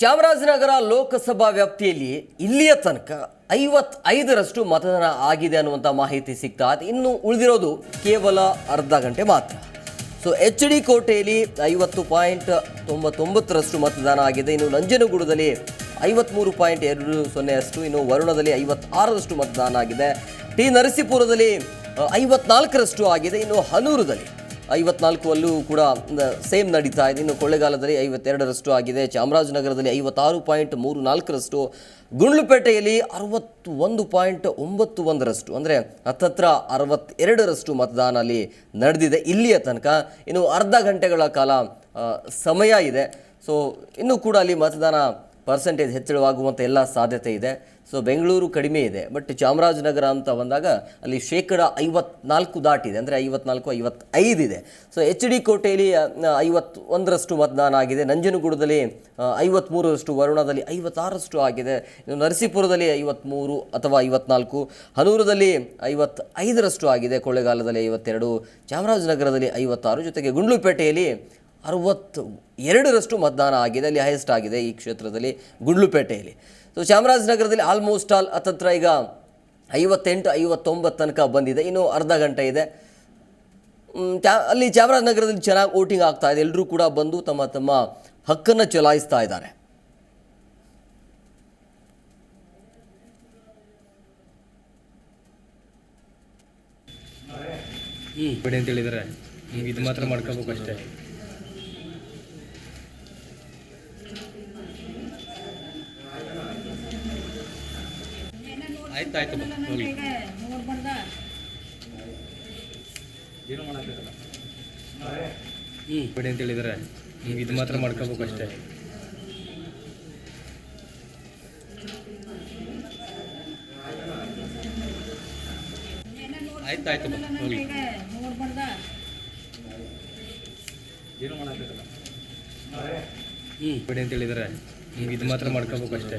ಚಾಮರಾಜನಗರ ಲೋಕಸಭಾ ವ್ಯಾಪ್ತಿಯಲ್ಲಿ ಇಲ್ಲಿಯ ತನಕ ಐವತ್ತೈದರಷ್ಟು ಮತದಾನ ಆಗಿದೆ ಅನ್ನುವಂಥ ಮಾಹಿತಿ ಸಿಗ್ತಾ ಅದು ಇನ್ನು ಉಳಿದಿರೋದು ಕೇವಲ ಅರ್ಧ ಗಂಟೆ ಮಾತ್ರ. ಸೊ ಎಚ್ ಡಿ ಕೋಟೆಯಲ್ಲಿ ಐವತ್ತು ಪಾಯಿಂಟ್ ತೊಂಬತ್ತೊಂಬತ್ತರಷ್ಟು ಮತದಾನ ಆಗಿದೆ. ಇನ್ನು ನಂಜನಗೂಡದಲ್ಲಿ ಐವತ್ತ್ಮೂರು ಪಾಯಿಂಟ್ ಎರಡು ಸೊನ್ನೆಯಷ್ಟು, ಇನ್ನು ವರುಣದಲ್ಲಿ ಐವತ್ತಾರರಷ್ಟು ಮತದಾನ ಆಗಿದೆ. ಟಿ ನರಸೀಪುರದಲ್ಲಿ ಐವತ್ನಾಲ್ಕರಷ್ಟು ಆಗಿದೆ. ಇನ್ನು ಹನೂರದಲ್ಲಿ ಐವತ್ನಾಲ್ಕು ಅಲ್ಲೂ ಕೂಡ ಸೇಮ್ ನಡೀತಾ ಇದೆ. ಇನ್ನು ಕೊಳ್ಳೆಗಾಲದಲ್ಲಿ ಐವತ್ತೆರಡರಷ್ಟು ಆಗಿದೆ. ಚಾಮರಾಜನಗರದಲ್ಲಿ ಐವತ್ತಾರು ಪಾಯಿಂಟ್ ಮೂರು ನಾಲ್ಕರಷ್ಟು. ಗುಂಡ್ಲುಪೇಟೆಯಲ್ಲಿ ಅರವತ್ತು ಒಂದು ಪಾಯಿಂಟ್ ಒಂಬತ್ತು ಒಂದರಷ್ಟು ಅಂದರೆ ಹತ್ತತ್ರ ಅರವತ್ತೆರಡರಷ್ಟು ಮತದಾನ ಅಲ್ಲಿ ನಡೆದಿದೆ ಇಲ್ಲಿಯ ತನಕ. ಇನ್ನು ಅರ್ಧ ಗಂಟೆಗಳ ಕಾಲ ಸಮಯ ಇದೆ. ಸೊ ಇನ್ನೂ ಕೂಡ ಅಲ್ಲಿ ಮತದಾನ ಪರ್ಸೆಂಟೇಜ್ ಹೆಚ್ಚಳವಾಗುವಂಥ ಎಲ್ಲ ಸಾಧ್ಯತೆ ಇದೆ. ಸೊ ಬೆಂಗಳೂರು ಕಡಿಮೆ ಇದೆ. ಬಟ್ ಚಾಮರಾಜನಗರ ಅಂತ ಬಂದಾಗ ಅಲ್ಲಿ ಶೇಕಡ ಐವತ್ನಾಲ್ಕು ದಾಟಿದೆ. ಅಂದರೆ ಐವತ್ನಾಲ್ಕು ಐವತ್ತೈದಿದೆ ಸೊ ಎಚ್ ಡಿ ಕೋಟೆಯಲ್ಲಿ ಐವತ್ತೊಂದರಷ್ಟು ಮತದಾನ ಆಗಿದೆ. ನಂಜನಗೂಡದಲ್ಲಿ ಐವತ್ತ್ಮೂರರಷ್ಟು ವರುಣದಲ್ಲಿ ಐವತ್ತಾರಷ್ಟು ಆಗಿದೆ. ನರಸೀಪುರದಲ್ಲಿ ಐವತ್ತ್ಮೂರು ಅಥವಾ ಐವತ್ನಾಲ್ಕು, ಹನೂರದಲ್ಲಿ ಐವತ್ತೈದರಷ್ಟು ಆಗಿದೆ. ಕೊಳ್ಳೆಗಾಲದಲ್ಲಿ ಐವತ್ತೆರಡು, ಚಾಮರಾಜನಗರದಲ್ಲಿ ಐವತ್ತಾರು. ಜೊತೆಗೆ ಗುಂಡ್ಲುಪೇಟೆಯಲ್ಲಿ ಅರವತ್ತು ಎರಡರಷ್ಟು ಮತದಾನ ಆಗಿದೆ. ಅಲ್ಲಿ ಹೈಯೆಸ್ಟ್ ಆಗಿದೆ ಈ ಕ್ಷೇತ್ರದಲ್ಲಿ ಗುಂಡ್ಲುಪೇಟೆಯಲ್ಲಿ. ಸೊ ಚಾಮರಾಜನಗರದಲ್ಲಿ ಆಲ್ಮೋಸ್ಟ್ ಆಲ್ ಹತ್ತತ್ರ ಈಗ ಐವತ್ತೆಂಟು ಐವತ್ತೊಂಬತ್ತು ತನಕ ಬಂದಿದೆ. ಇನ್ನು ಅರ್ಧ ಗಂಟೆ ಇದೆ. ಚಾ ಅಲ್ಲಿ ಚಾಮರಾಜನಗರದಲ್ಲಿ ಚೆನ್ನಾಗಿ ವೋಟಿಂಗ್ ಆಗ್ತಾ ಇದೆ. ಎಲ್ಲರೂ ಕೂಡ ಬಂದು ತಮ್ಮ ತಮ್ಮ ಹಕ್ಕನ್ನು ಚಲಾಯಿಸ್ತಾ ಇದ್ದಾರೆ. ಬಿಡಿ ಅಂತ ಹೇಳಿದರೆ. ನೀವು ಇದು ಮಾತ್ರ ಮಾಡ್ಕೋಬೇಕು ಅಷ್ಟೇ ಆಯ್ತು ಆಯ್ತು ಹೋಗಿ. ಏನು ಮಾಡೋಕ್ಕಾಗಲ್ಲ. ಹ್ಞೂ ಬಿಡಿ ಅಂತ ಹೇಳಿದ್ರೆ. ನೀವು ಇದು ಮಾತ್ರ ಮಾಡ್ಕೋಬೇಕು ಅಷ್ಟೇ. ಆಯ್ತು ಆಯ್ತು ಹೋಗಿ. ಏನು ಮಾಡೋಕ್ಕಾಗಲ್ಲ. ಹ್ಞೂ ಬಿಡಿ ಅಂತ ಹೇಳಿದ್ರೆ. ನೀವು ಇದು ಮಾತ್ರ ಮಾಡ್ಕೋಬೇಕು ಅಷ್ಟೇ.